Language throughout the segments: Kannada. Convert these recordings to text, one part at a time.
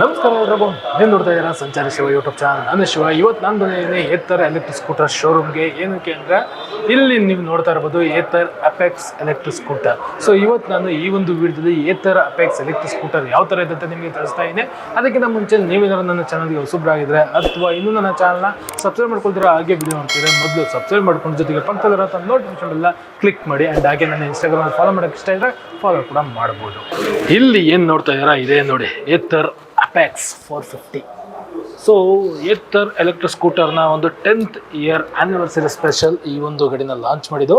ನಮಸ್ಕಾರ ಎಲ್ರಿಗೂ. ನೀವು ನೋಡ್ತಾ ಇದ್ದೀರಾ ಸಂಚಾರಿ ಶಿವ ಯೂಟ್ಯೂಬ್ ಚಾನಲ್ ನಾನು ಶಿವ ಇವತ್ತು ನಾನು ಬಂದಿದ್ದೀನಿ ಏತರ್ ಎಲೆಕ್ಟ್ರಿಕ್ ಸ್ಕೂಟರ್ ಶೋರೂಮ್ಗೆ ಏನಕ್ಕೆ ಅಂದರೆ ಇಲ್ಲಿ ನೀವು ನೋಡ್ತಾ ಇರ್ಬೋದು Ather Apex electric scooter so ಇವತ್ತು ನಾನು ಈ ಒಂದು ವಿಡಿಯೋದಲ್ಲಿ ಏತರ್ ಅಪೆಕ್ಸ್ ಎಲೆಕ್ಟ್ರಿಕ್ ಸ್ಕೂಟರ್ ಯಾವ ಥರ ಇದೆ ಅಂತ ನಿಮಗೆ ತಿಳಿಸ್ತಾ ಇದ್ದೀನಿ. ಅದಕ್ಕಿಂತ ಮುಂಚೆ ನೀವೇನಾದ್ರು ನನ್ನ ಚಾನಲ್ಗೆ ಹೊಸಬ್ರಾಗಿದ್ರೆ ಅಥವಾ ಇನ್ನೂ ನನ್ನ ಚಾನಲ್ನ ಸಬ್ಸ್ಕ್ರೈಬ್ ಮಾಡ್ಕೊಳ್ತೀರಾ, ಹಾಗೆ ವಿಡಿಯೋ ನೋಡ್ತೀರಾ ಮೊದಲು ಸಬ್ಸ್ಕ್ರೈಬ್ ಮಾಡ್ಕೊಂಡು ಜೊತೆಗೆ ಪಕ್ಕದಲ್ಲಿರೋ ನೋಟಿಫಿಕೇಶನ್ ಎಲ್ಲ ಕ್ಲಿಕ್ ಮಾಡಿ ಆ್ಯಂಡ್ ಹಾಗೆ ನನ್ನ ಇನ್ಸ್ಟಾಗ್ರಾಮ್ ಫಾಲೋ ಮಾಡೋಕ್ಕೆ ಇಷ್ಟ ಇದ್ದರೆ ಫಾಲೋ ಕೂಡ ಮಾಡ್ಬೋದು. ಇಲ್ಲಿ ಏನು ನೋಡ್ತಾ ಇದ್ದೀರಾ? ಇದೇ ನೋಡಿ Ather Apex four fifty so Ather electric ಸ್ಕೂಟರ್ನ ಒಂದು ಟೆಂತ್ ಇಯರ್ ಆ್ಯನಿವರ್ಸರಿ ಸ್ಪೆಷಲ್ ಈ ಒಂದು ಗಾಡಿನ ಲಾಂಚ್ ಮಾಡಿದ್ದು.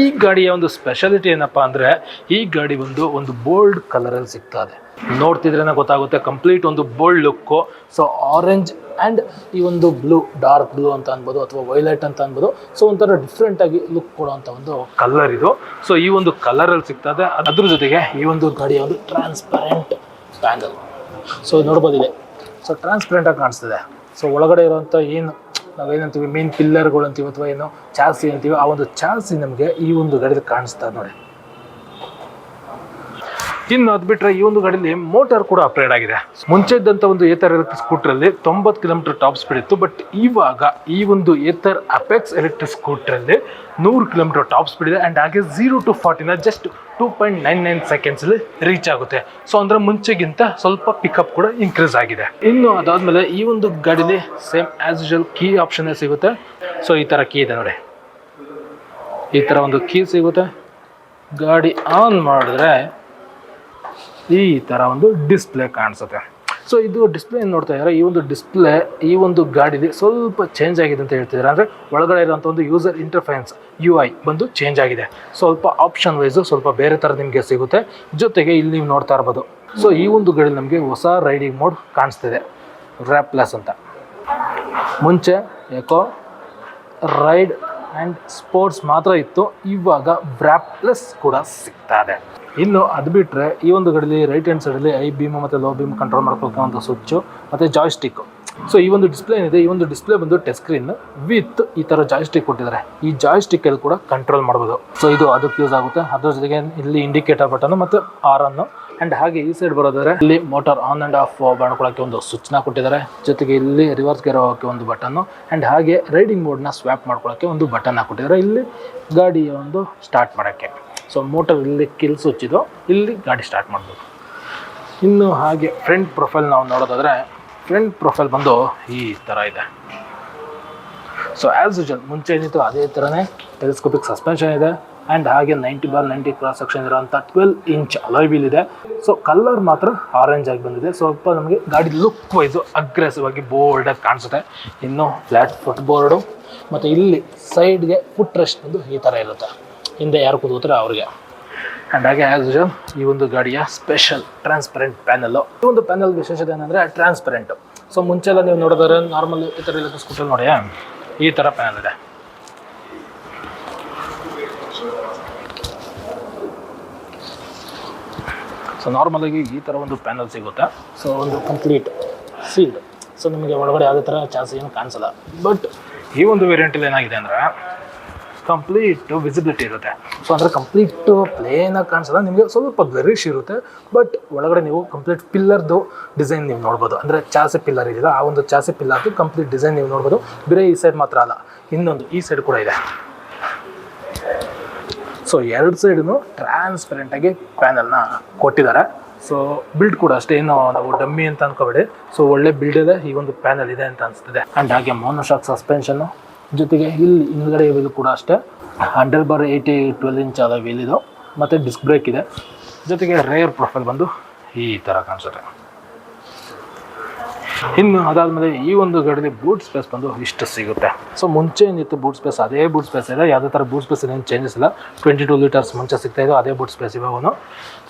ಈ ಗಾಡಿಯ ಒಂದು ಸ್ಪೆಷಾಲಿಟಿ ಏನಪ್ಪ ಅಂದರೆ, ಈ ಗಾಡಿ ಒಂದು ಒಂದು ಬೋಲ್ಡ್ ಕಲರಲ್ಲಿ ಸಿಗ್ತಾ ಇದೆ ನೋಡ್ತಿದ್ರೇನೆ ಗೊತ್ತಾಗುತ್ತೆ ಕಂಪ್ಲೀಟ್ ಒಂದು bold look so orange and ಈ ಒಂದು ಬ್ಲೂ ಡಾರ್ಕ್ ಬ್ಲೂ ಅಂತ ಅನ್ಬೋದು, ಅಥವಾ ವೈಲೆಟ್ ಅಂತ ಅನ್ಬೋದು. ಸೊ ಒಂಥರ ಡಿಫ್ರೆಂಟಾಗಿ ಲುಕ್ ಕೊಡುವಂಥ ಒಂದು ಕಲರ್ ಇದು. ಸೊ ಈ ಒಂದು ಕಲರಲ್ಲಿ ಸಿಗ್ತದೆ. ಅದ್ರ ಜೊತೆಗೆ ಈ ಒಂದು ಗಾಡಿಯ ಒಂದು ಟ್ರಾನ್ಸ್ಪರೆಂಟ್ ಪ್ಯಾನಲ್ ಸೊ ನೋಡ್ಬೋದು ಇಲ್ಲಿ ಸೊ ಟ್ರಾನ್ಸ್ಪರೆಂಟಾಗಿ ಕಾಣಿಸ್ತಿದೆ. ಸೊ ಒಳಗಡೆ ಇರುವಂಥ ಏನು ನಾವೇನಂತೀವಿ ಮೇನ್ ಪಿಲ್ಲರ್ಗಳು ಅಂತೀವಿ ಅಥವಾ ಏನು ಚಾಲ್ಸಿ ಅಂತೀವಿ, ಆ ಒಂದು ಚಾಲ್ಸಿ ನಮಗೆ ಈ ಒಂದು ಗಡಿದ ಕಾಣಿಸ್ತಾ ಇದೆ ನೋಡಿ. ಇನ್ನು ಅದು ಬಿಟ್ಟರೆ ಈ ಒಂದು ಗಾಡಿಲಿ ಮೋಟಾರ್ ಕೂಡ ಅಪ್ಗ್ರೇಡ್ ಆಗಿದೆ. ಮುಂಚೆ ಇದ್ದಂಥ ಒಂದು ಏತರ್ ಎಲೆಕ್ಟ್ರಿಕ್ ಸ್ಕೂಟ್ರಲ್ಲಿ ತೊಂಬತ್ತು ಕಿಲೋಮೀಟರ್ ಟಾಪ್ ಸ್ಪೀಡ್ ಇತ್ತು, ಬಟ್ ಇವಾಗ ಈ ಒಂದು ಏತರ್ ಅಪೆಕ್ಸ್ ಎಲೆಕ್ಟ್ರಿಕ್ ಸ್ಕೂಟ್ರಲ್ಲಿ ನೂರು ಕಿಲೋಮೀಟರ್ ಟಾಪ್ ಸ್ಪೀಡ್ ಇದೆ ಆ್ಯಂಡ್ ಹಾಗೆ zero to ಫಾರ್ಟಿನ just two point nine nine ಸೆಕೆಂಡ್ಸಲ್ಲಿ reach ಆಗುತ್ತೆ. ಸೊ ಅಂದರೆ ಮುಂಚೆಗಿಂತ ಸ್ವಲ್ಪ ಪಿಕಪ್ ಕೂಡ ಇನ್ಕ್ರೀಸ್ ಆಗಿದೆ. ಇನ್ನು ಅದಾದಮೇಲೆ ಈ ಒಂದು ಗಾಡಿಲಿ ಸೇಮ್ ಆ್ಯಸ್ ಯೂಶಲ್ ಕೀ ಆಪ್ಷನ್ನೇ ಸಿಗುತ್ತೆ. ಸೊ ಈ ಥರ ಕೀ ಇದೆ ನೋಡಿ. ಈ ಥರ ಒಂದು ಕೀ ಸಿಗುತ್ತೆ. ಗಾಡಿ ಆನ್ ಮಾಡಿದ್ರೆ ಈ ಥರ ಒಂದು ಡಿಸ್ಪ್ಲೇ ಕಾಣಿಸುತ್ತೆ. ಸೊ ಇದು ಡಿಸ್ಪ್ಲೇ ನೋಡ್ತಾ ಇದ್ದಾರೆ ಈ ಒಂದು ಡಿಸ್ಪ್ಲೇ, ಈ ಒಂದು ಗಾಡಿಲಿ ಸ್ವಲ್ಪ ಚೇಂಜ್ ಆಗಿದೆ ಅಂತ ಹೇಳ್ತಿದ್ದಾರೆ ಅಂದರೆ ಒಳಗಡೆ ಇರೋಂಥ ಒಂದು ಯೂಸರ್ ಇಂಟರ್ಫೆನ್ಸ್ ಯು ಐ ಬಂದು ಚೇಂಜ್ ಆಗಿದೆ. ಸ್ವಲ್ಪ ಆಪ್ಷನ್ ವೈಸು ಸ್ವಲ್ಪ ಬೇರೆ ಥರ ನಿಮಗೆ ಸಿಗುತ್ತೆ. ಜೊತೆಗೆ ಇಲ್ಲಿ ನೀವು ನೋಡ್ತಾ ಇರ್ಬೋದು. ಸೊ ಈ ಒಂದು ಗಾಡಿ ನಮಗೆ ಹೊಸ ರೈಡಿಂಗ್ ಮೋಡ್ ಕಾಣಿಸ್ತಿದೆ ರ್ಯಾಪ್ ಪ್ಲಸ್ ಅಂತ. ಮುಂಚೆ ಯಾಕೋ ರೈಡ್ ಆ್ಯಂಡ್ ಸ್ಪೋರ್ಟ್ಸ್ ಮಾತ್ರ ಇತ್ತು. ಇವಾಗ ಬ್ರ್ಯಾಪ್ಲೆಸ್ ಪ್ಲಸ್ ಕೂಡ ಸಿಗ್ತಾ ಇದೆ. ಇನ್ನು ಅದು ಬಿಟ್ಟರೆ ಈ ಒಂದು ಗಡಿಲಿ ರೈಟ್ ಹ್ಯಾಂಡ್ ಸೈಡಲ್ಲಿ ಐ ಬೀಮ್ ಮತ್ತು ಲೋ ಬೀಮ್ ಕಂಟ್ರೋಲ್ ಮಾಡ್ಕೊಳ್ತಕ್ಕಂಥ ಸ್ವಿಚ್ಚು ಮತ್ತು ಜಾಯ್ಸ್ಟಿಕ್ ಸೊ ಈ ಒಂದು ಡಿಸ್ಪ್ಲೇ ಏನಿದೆ, ಈ ಒಂದು ಡಿಸ್ಪ್ಲೇ ಬಂದು ಟಚ್ ಸ್ಕ್ರೀನ್ ವಿತ್ ಈ ಥರ ಜಾಯ್ಸ್ಟಿಕ್ ಕೊಟ್ಟಿದ್ದಾರೆ. ಈ ಜಾಯ್ಸ್ಟಿಕ್ಕಲ್ಲಿ ಕೂಡ ಕಂಟ್ರೋಲ್ ಮಾಡ್ಬೋದು. ಸೊ ಇದು ಅದಕ್ಕೆ ಯೂಸ್ ಆಗುತ್ತೆ. ಅದ್ರ ಜೊತೆಗೆ ಇಲ್ಲಿ ಇಂಡಿಕೇಟರ್ ಬಟನ್ ಮತ್ತು ಆರನ್ನು ಆ್ಯಂಡ್ ಹಾಗೆ ಈ ಸೈಡ್ ಬರೋದಾದ್ರೆ, ಇಲ್ಲಿ ಮೋಟರ್ ಆನ್ ಅಂಡ್ ಆಫ್ ಮಾಡ್ಕೊಳ್ಳೋಕೆ ಒಂದು ಸ್ವಿಚ್ನ ಕೊಟ್ಟಿದ್ದಾರೆ. ಜೊತೆಗೆ ಇಲ್ಲಿ ರಿವರ್ಸ್ ಗೇರ್ ಒಂದು ಬಟನ್ನು ಆ್ಯಂಡ್ ಹಾಗೆ ರೈಡಿಂಗ್ ಮೋಡ್ನ ಸ್ವ್ಯಾಪ್ ಮಾಡ್ಕೊಳ್ಳೋಕೆ ಒಂದು ಬಟನ್ ಹಾಕೊಟ್ಟಿದ್ದಾರೆ ಇಲ್ಲಿ ಗಾಡಿಯ ಒಂದು ಸ್ಟಾರ್ಟ್ ಮಾಡೋಕ್ಕೆ. ಸೊ ಮೋಟರ್ ಇಲ್ಲಿ ಕಿಲ್ ಸ್ವಿಚ್ ಇದು. ಇಲ್ಲಿ ಗಾಡಿ ಸ್ಟಾರ್ಟ್ ಮಾಡ್ಬೋದು. ಇನ್ನು ಹಾಗೆ ಫ್ರಂಟ್ ಪ್ರೊಫೈಲ್ ನಾವು ನೋಡೋದಾದರೆ ಫ್ರಂಟ್ ಪ್ರೊಫೈಲ್ ಬಂದು ಈ ಥರ ಇದೆ. ಸೊ ಆ್ಯಸ್ ಯೂಶಲ್ ಮುಂಚೆ ಏನಿತ್ತು, ಅದೇ ಥರನೇ ಟೆಲಿಸ್ಕೋಪಿಕ್ ಸಸ್ಪೆನ್ಷನ್ ಇದೆ. ಆ್ಯಂಡ್ ಹಾಗೆ ninety bar ninety cross section ಇರೋಂಥ ಟ್ವೆಲ್ ಇಂಚ್ ಅಲಾಯ್ ವೀಲ್ ಇದೆ. ಸೊ ಕಲರ್ ಮಾತ್ರ ಆರೆಂಜ್ ಆಗಿ ಬಂದಿದೆ. ಸ್ವಲ್ಪ ನಮಗೆ ಗಾಡಿ ಲುಕ್ ವೈಸು ಅಗ್ರೆಸಿವ್ ಆಗಿ ಬೋಲ್ಡಾಗಿ ಕಾಣಿಸುತ್ತೆ. ಇನ್ನು ಫ್ಲ್ಯಾಟ್ ಫುಟ್ ಬೋರ್ಡು ಮತ್ತು ಇಲ್ಲಿ ಸೈಡ್ಗೆ ಫುಟ್ ರೆಸ್ಟ್ ಬಂದು ಈ ಥರ ಇರುತ್ತೆ. ಹಿಂದೆ ಯಾರು ಕೂತ್ಕೋತಾರೆ ಅವ್ರಿಗೆ. ಆ್ಯಂಡ್ ಹಾಗೆ ಆ್ಯಸ್ ಯೂಶಲ್ ಈ ಒಂದು ಗಾಡಿಯ ಸ್ಪೆಷಲ್ ಟ್ರಾನ್ಸ್ಪರೆಂಟ್ ಪ್ಯಾನಲ್ಲು ಈ ಒಂದು ಪ್ಯಾನಲ್ ವಿಶೇಷತೆ ಏನಂದರೆ ಟ್ರಾನ್ಸ್ಪರೆಂಟು ಸೊ ಮುಂಚೆಲ್ಲ ನೀವು ನೋಡಿದ್ರೆ ನಾರ್ಮಲ್ ಈ ಥರ ಎಲ್ಲ ಸ್ಕೂಟರ್ ನೋಡಿ ಈ ಥರ ಪ್ಯಾನಲ್ ಇದೆ. ಸೊ ನಾರ್ಮಲಾಗಿ ಈ ಥರ ಒಂದು ಪ್ಯಾನಲ್ ಸಿಗುತ್ತೆ. ಸೊ ಒಂದು ಕಂಪ್ಲೀಟ್ ಸೀಲ್ಡ್ ಸೊ ನಿಮಗೆ ಒಳಗಡೆ ಯಾವುದೇ ಥರ ಚಾನ್ಸ್ ಏನು ಕಾಣಿಸಲ್ಲ. ಬಟ್ ಈ ಒಂದು ವೇರಿಯಂಟಲ್ಲಿ ಏನಾಗಿದೆ ಅಂದರೆ ಕಂಪ್ಲೀಟ್ ವಿಸಿಬಿಲಿಟಿ ಇರುತ್ತೆ. ಸೊ ಅಂದರೆ ಕಂಪ್ಲೀಟು ಪ್ಲೇನಾಗಿ ಕಾಣಿಸಲ್ಲ. ನಿಮಗೆ ಸ್ವಲ್ಪ ಗ್ಲರಿಶ್ ಇರುತ್ತೆ. ಬಟ್ ಒಳಗಡೆ ನೀವು ಕಂಪ್ಲೀಟ್ ಪಿಲ್ಲರ್ದು ಡಿಸೈನ್ ನೀವು ನೋಡ್ಬೋದು. ಅಂದರೆ ಚಾಸಿ ಪಿಲ್ಲರ್ ಇದೆಯಲ್ಲ ಆ ಒಂದು ಚಾಸಿ ಪಿಲ್ಲರ್ದು ಕಂಪ್ಲೀಟ್ ಡಿಸೈನ್ ನೀವು ನೋಡ್ಬೋದು. ಬೇರೆ ಈ ಸೈಡ್ ಮಾತ್ರ ಅಲ್ಲ. ಇನ್ನೊಂದು ಈ ಸೈಡ್ ಕೂಡ ಇದೆ. ಸೊ ಎರಡು ಸೈಡೂ ಟ್ರಾನ್ಸ್ಪರೆಂಟಾಗಿ ಪ್ಯಾನಲ್ನ ಕೊಟ್ಟಿದ್ದಾರೆ. ಸೊ ಬಿಲ್ಡ್ ಕೂಡ ಅಷ್ಟೇ. ನಾವು ಡಮ್ಮಿ ಅಂತ ಅನ್ಕೋಬೇಡಿ. ಸೊ ಒಳ್ಳೆ ಬಿಲ್ಡ್ ಇದೆ. ಈ ಒಂದು ಪ್ಯಾನಲ್ ಇದೆ ಅಂತ ಅನಿಸ್ತಿದೆ. ಆ್ಯಂಡ್ ಹಾಗೆ ಮೋನೋಶಾಕ್ ಸಸ್ಪೆನ್ಷನ್ ಜೊತೆಗೆ ಇಲ್ಲಿ ಹಿಂದ್ಗಡೆ ವೀಲ್ ಕೂಡ ಅಷ್ಟೇ. Hundred bar eighty twelve inch ಆದ ವೀಲ್ ಇದು. ಮತ್ತು ಡಿಸ್ಕ್ ಬ್ರೇಕ್ ಇದೆ. ಜೊತೆಗೆ ರೇರ್ ಪ್ರೊಫೈಲ್ ಬಂದು ಈ ಥರ ಕಾಣಿಸುತ್ತೆ. ಇನ್ನು ಅದಾದಮೇಲೆ ಈ ಒಂದು ಗಾಡಿಲಿ ಬೂಟ್ ಸ್ಪೇಸ್ ಬಂದು ಇಷ್ಟು ಸಿಗುತ್ತೆ. ಸೊ ಮುಂಚೆ ಏನಿತ್ತು ಬೂಟ್ ಸ್ಪೇಸ್ ಅದೇ ಬೂಟ್ ಸ್ಪೇಸ್ ಇದೆ. ಯಾವುದೇ ಥರ ಬೂಟ್ ಸ್ಪೇಸ್ ಏನು ಚೇಂಜಸ್ ಇಲ್ಲ. ಟ್ವೆಂಟಿ ಟೂ ಲೀಟರ್ಸ್ ಮುಂಚೆ ಸಿಗ್ತಾ ಇದೆ ಅದೇ ಬೂಟ್ ಸ್ಪೇಸ್ ಇವಾಗ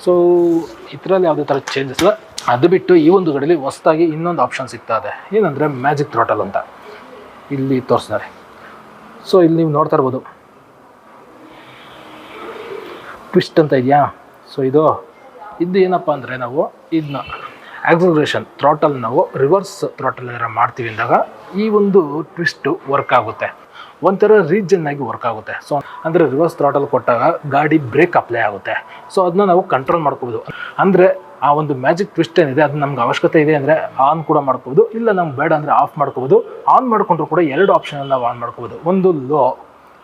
ಸೊ ಇದರಲ್ಲಿ ಯಾವುದೇ ಥರ ಚೇಂಜಸ್ ಇಲ್ಲ. ಅದು ಬಿಟ್ಟು ಈ ಒಂದು ಗಾಡಿಲಿ ಹೊಸದಾಗಿ ಇನ್ನೊಂದು ಆಪ್ಷನ್ ಸಿಗ್ತಾ ಇದೆ. ಏನಂದರೆ ಮ್ಯಾಜಿಕ್ ಥ್ರೋಟಲ್ ಅಂತ. ಇಲ್ಲಿ ತೋರಿಸ್ತಾರೆ ಸೊ ಇಲ್ಲಿ ನೀವು ನೋಡ್ತಾ ಇರ್ಬೋದು. ಟ್ವಿಸ್ಟ್ ಅಂತ ಇದೆಯಾ? ಸೊ ಇದು ಇದು ಏನಪ್ಪ ಅಂದರೆ ನಾವು ಇದನ್ನ ಆಕ್ಸಲರೇಷನ್ ಥ್ರಾಟಲ್ ನಾವು ರಿವರ್ಸ್ ಥ್ರಾಟಲ್ ಏನಾರ ಮಾಡ್ತೀವಿ ಅಂದಾಗ ಈ ಒಂದು ಟ್ವಿಸ್ಟು ವರ್ಕ್ ಆಗುತ್ತೆ. ಒಂಥರ ರೀಜನ್ ಆಗಿ ವರ್ಕ್ ಆಗುತ್ತೆ. ಸೊ ಅಂದರೆ ರಿವರ್ಸ್ ಥ್ರಾಟಲ್ ಕೊಟ್ಟಾಗ ಗಾಡಿ ಬ್ರೇಕ್ ಅಪ್ಲೈ ಆಗುತ್ತೆ. ಸೊ ಅದನ್ನ ನಾವು ಕಂಟ್ರೋಲ್ ಮಾಡ್ಕೋಬೋದು. ಅಂದರೆ ಆ ಒಂದು ಮ್ಯಾಜಿಕ್ ಟ್ವಿಸ್ಟ್ ಏನಿದೆ, ಅದು ನಮ್ಗೆ ಅವಶ್ಯಕತೆ ಇದೆ ಅಂದರೆ ಆನ್ ಕೂಡ ಮಾಡ್ಕೋಬೋದು, ಇಲ್ಲ ನಮ್ಗೆ ಬೇಡ ಅಂದರೆ ಆಫ್ ಮಾಡ್ಕೋಬೋದು. ಆನ್ ಮಾಡ್ಕೊಂಡ್ರು ಕೂಡ ಎರಡು ಆಪ್ಷನಲ್ಲಿ ನಾವು ಆನ್ ಮಾಡ್ಕೋಬೋದು. ಒಂದು ಲೋ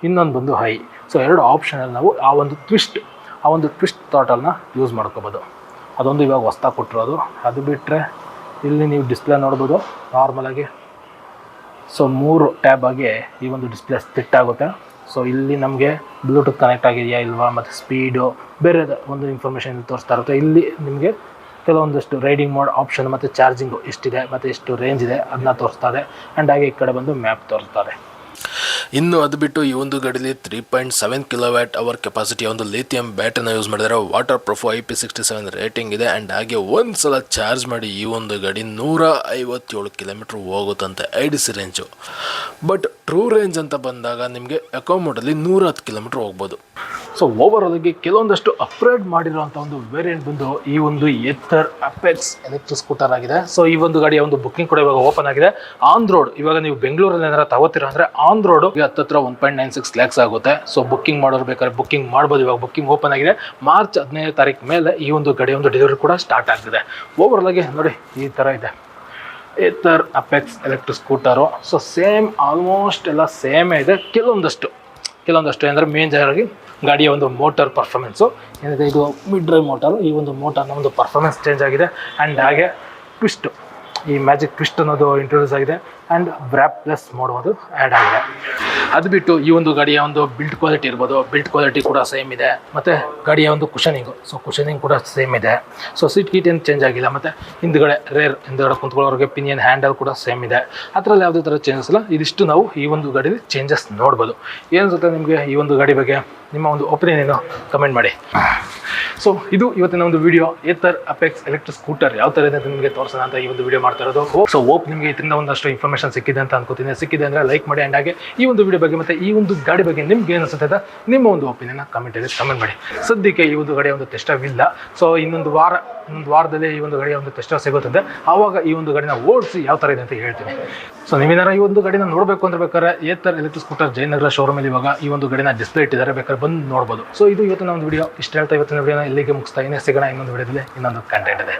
ಇನ್ನೊಂದು ಬಂದು ಹೈ ಸೊ ಎರಡು ಆಪ್ಷನಲ್ಲಿ ನಾವು ಆ ಒಂದು ಟ್ವಿಸ್ಟ್ ಆ ಒಂದು ಟ್ವಿಸ್ಟ್ ಥಾಟಲ್ನ ಯೂಸ್ ಮಾಡ್ಕೋಬೋದು. ಅದೊಂದು ಇವಾಗ ಹೊಸ್ದಾಗಿ ಕೊಟ್ಟಿರೋದು. ಅದು ಬಿಟ್ಟರೆ ಇಲ್ಲಿ ನೀವು ಡಿಸ್ಪ್ಲೇ ನೋಡ್ಬೋದು. ನಾರ್ಮಲಾಗಿ ಸೊ ಮೂರು ಟ್ಯಾಬ್ ಆಗಿ ಈ ಒಂದು ಡಿಸ್ಪ್ಲೇ ಸ್ಪಿಟ್ ಆಗುತ್ತೆ. ಸೊ ಇಲ್ಲಿ ನಮಗೆ ಬ್ಲೂಟೂತ್ ಕನೆಕ್ಟ್ ಆಗಿದೆಯಾ ಇಲ್ವಾ ಮತ್ತು ಸ್ಪೀಡು ಬೇರೆ ಒಂದು ಇನ್ಫಾರ್ಮೇಷನ್ ತೋರಿಸ್ತಾ ಇರುತ್ತೆ. ಇಲ್ಲಿ ನಿಮಗೆ ಕೆಲವೊಂದಷ್ಟು ರೈಡಿಂಗ್ ಮೋಡ್ ಆಪ್ಷನ್ ಮತ್ತು ಚಾರ್ಜಿಂಗು ಎಷ್ಟಿದೆ ಮತ್ತು ಎಷ್ಟು ರೇಂಜ್ ಇದೆ ಅದನ್ನ ತೋರಿಸ್ತಾರೆ ಆ್ಯಂಡ್ ಹಾಗೆ ಈ ಕಡೆ ಬಂದು ಮ್ಯಾಪ್ ತೋರಿಸ್ತಾರೆ ಇನ್ನು ಅದು ಬಿಟ್ಟು ಈ ಒಂದು ಗಾಡಿಲಿ three point seven kilowatt hour capacity ಒಂದು ಲಿಥಿಯಂ ಬ್ಯಾಟ್ರಿನ ಯೂಸ್ ಮಾಡಿದ್ದಾರೆ waterproof I P sixty seven rating ಇದೆ ಆ್ಯಂಡ್ ಹಾಗೆ ಒಂದು ಸಲ ಚಾರ್ಜ್ ಮಾಡಿ ಈ ಒಂದು ಗಾಡಿ ನೂರ ಐವತ್ತೇಳು kilometre ಹೋಗುತ್ತಂತೆ I D C range but true range ಅಂತ ಬಂದಾಗ ನಿಮಗೆ ಅಕೌಮೋಟಲ್ಲಿ ನೂರ ಹತ್ತು ಕಿಲೋಮೀಟ್ರ್ ಹೋಗ್ಬೋದು. ಸೊ ಓವರ್ ಆಗಿ ಕೆಲವೊಂದಷ್ಟು ಅಪ್ಗ್ರೇಡ್ ಮಾಡಿರುವಂಥ ಒಂದು ವೇರಿಯಂಟ್ ಬಂದು ಈ ಒಂದು ಎತ್ತರ್ ಅಪೆಕ್ಸ್ ಎಲೆಕ್ಟ್ರಿಕ್ ಸ್ಕೂಟರ್ ಆಗಿದೆ. ಸೊ ಈ ಒಂದು ಗಾಡಿಯ ಒಂದು ಬುಕ್ಕಿಂಗ್ ಕೂಡ ಇವಾಗ ಓಪನ್ ಆಗಿದೆ. ಆನ್ ರೋಡ್ ಇವಾಗ ನೀವು ಬೆಂಗಳೂರಲ್ಲಿ ಏನಾರ ತಗೋತೀರಾ ಅಂದರೆ ಆನ್ ರೋಡ್ ಹತ್ತತ್ರ one point nine six lakhs ಆಗುತ್ತೆ. ಸೊ ಬುಕ್ಕಿಂಗ್ ಮಾಡೋರು ಬೇಕಾದ್ರೆ ಬುಕ್ಕಿಂಗ್ ಮಾಡ್ಬೋದು. ಇವಾಗ ಬುಕ್ಕಿಂಗ್ ಓಪನ್ ಆಗಿದೆ. ಮಾರ್ಚ್ ಹದಿನೈದು ತಾರೀಕು ಮೇಲೆ ಈ ಒಂದು ಗಾಡಿಯ ಒಂದು ಡೆಲಿವರಿ ಕೂಡ ಸ್ಟಾರ್ಟ್ ಆಗ್ತಿದೆ. ಓವರ್ ಆಗಿ ನೋಡಿ ಈ ಥರ ಇದೆ. Ather Apex electric scooter so same almost ಎಲ್ಲ ಸೇಮೇ ಇದೆ. ಕೆಲವೊಂದಷ್ಟು ಕೆಲವೊಂದಷ್ಟು ಏನಂದರೆ ಮೇನ್ ಆಗಿ ಗಾಡಿಯ ಒಂದು ಮೋಟರ್ ಪರ್ಫಾರ್ಮೆನ್ಸು ಏನಿದೆ, ಇದು ಮಿಡ್ ಡ್ರೈವ್ ಮೋಟರು ಈ ಒಂದು ಮೋಟರ್ನ ಒಂದು ಪರ್ಫಾರ್ಮೆನ್ಸ್ ಚೇಂಜ್ ಆಗಿದೆ. ಆ್ಯಂಡ್ ಹಾಗೆ ಟ್ವಿಸ್ಟು ಈ ಮ್ಯಾಜಿಕ್ ಟ್ವಿಸ್ಟ್ ಅನ್ನೋದು ಇಂಟ್ರೊಡ್ಯೂಸ್ ಆಗಿದೆ. ಆ್ಯಂಡ್ ಬ್ರ್ಯಾಪ್ ಪ್ಲಸ್ ಮೋಡ್ ಒಂದು ಆ್ಯಡ್ ಆಗಿದೆ. ಅದು ಬಿಟ್ಟು ಈ ಒಂದು ಗಾಡಿಯ ಒಂದು ಬಿಲ್ಡ್ ಕ್ವಾಲಿಟಿ ಇರ್ಬೋದು. ಬಿಲ್ಡ್ ಕ್ವಾಲಿಟಿ ಕೂಡ ಸೇಮ್ ಇದೆ. ಮತ್ತು ಗಾಡಿಯ ಒಂದು ಕುಷನಿಂಗು ಸೊ ಕುಷನಿಂಗ್ ಕೂಡ ಸೇಮ್ ಇದೆ. ಸೊ ಸೀಟ್ ಕೀಟ್ ಏನು ಚೇಂಜ್ ಆಗಿಲ್ಲ. ಮತ್ತು ಹಿಂದ್ಗಡೆ ರೇರ್ ಹಿಂದ್ಗಡೆ ಕುಂತ್ಕೊಳ್ಳೋರಿಗೆ ಪಿನಿಯನ್ ಹ್ಯಾಂಡಲ್ ಕೂಡ ಸೇಮ್ ಇದೆ. ಅದರಲ್ಲಿ ಯಾವುದೇ ಥರ ಚೇಂಜಸ್ ಇಲ್ಲ. ಇದಿಷ್ಟು ನಾವು ಈ ಒಂದು ಗಾಡೀಲಿ ಚೇಂಜಸ್ ನೋಡ್ಬೋದು. ಏನು ನಿಮಗೆ ಈ ಒಂದು ಗಾಡಿ ಬಗ್ಗೆ? ನಿಮ್ಮ ಒಂದು ಒಪಿನಿಯನ್ ಏನು ಕಮೆಂಟ್ ಮಾಡಿ. ಸೊ ಇದು ಇವತ್ತಿನ ಒಂದು video Ather Apex electric scooter ಯಾವ ಥರ ಇದೆ ನಿಮಗೆ ತೋರಿಸೋಣ ಅಂತ ಈ ಒಂದು ವಿಡಿಯೋ ಮಾಡ್ತಾ ಇರೋದು. ಸೊ ಓಪ್ ನಿಮಗೆ ಇದರಿಂದ ಒಂದಷ್ಟು ಇನ್ಫಾರ್ಮೇಷನ್ ಸಿಕ್ಕಿದೆ ಅಂತ ಅನ್ಕೋತೀನಿ. ಸಿಕ್ಕಿದೆ ಅಂದರೆ ಲೈಕ್ ಮಾಡಿ ಆ್ಯಂಡ್ ಹಾಗೆ ಈ ಒಂದು ವಿಡಿಯೋ ಬಗ್ಗೆ ಮತ್ತೆ ಈ ಒಂದು ಗಾಡಿ ಬಗ್ಗೆ ನಿಮ್ಗೆ ಏನು ಅನಿಸುತ್ತೆ ಅಂತ ನಿಮ್ಮ ಒಂದು ಒಪಿನಿಯನ್ ಕಮೆಂಟಲ್ಲಿ ಕಮೆಂಟ್ ಮಾಡಿ. ಸದ್ಯಕ್ಕೆ ಈ ಒಂದು ಗಾಡಿ ಒಂದು ಟೆಸ್ಟವಿಲ್ಲ ಸೊ ಇನ್ನೊಂದು ವಾರ ಒಂದು ವಾರದಲ್ಲಿ ಈ ಒಂದು ಗಾಡಿಯ ಒಂದು ಟೆಸ್ಟ್ ಸಿಗುತ್ತದೆ. ಆವಾಗ ಈ ಒಂದು ಗಾಡಿನ ಓಡಿಸಿ ಯಾವ ಥರ ಇದೆ ಅಂತ ಹೇಳ್ತೀನಿ. ಸೊ ನೀವೇನಾರ ಈ ಒಂದು ಗಾಡಿನ ನೋಡಬೇಕು ಅಂದ್ರೆ ಬೇಕಾದ್ರೆ ಏತರ್ ಎಲೆಕ್ಟ್ರಿಕ್ ಸ್ಕೂಟರ್ ಜಯನಗರ ಶೋರೂಮಲ್ಲಿ ಇವಾಗ ಈ ಒಂದು ಗಾಡಿನ ಡಿಸ್ಪ್ಲೇ ಇಟ್ಟಿದ್ದಾರೆ. ಬೇಕಾದ್ರೆ ಬಂದು ನೋಡ್ಬೋದು. ಸೊ ಇದು ಇವತ್ತಿನ ಒಂದು ವಿಡಿಯೋ ಇಷ್ಟ ಹೇಳ್ತಾ ಇವತ್ತಿನ ವಿಡಿಯೋನ ಇಲ್ಲಿಗೆ ಮುಗಿಸ್ತಾ ಇನ್ನೇ ಸಿಗೋಣ ಇನ್ನೊಂದು ವಿಡಿಯೋದಲ್ಲಿ ಇನ್ನೊಂದು ಕಂಟೆಂಟ್ ಇದೆ.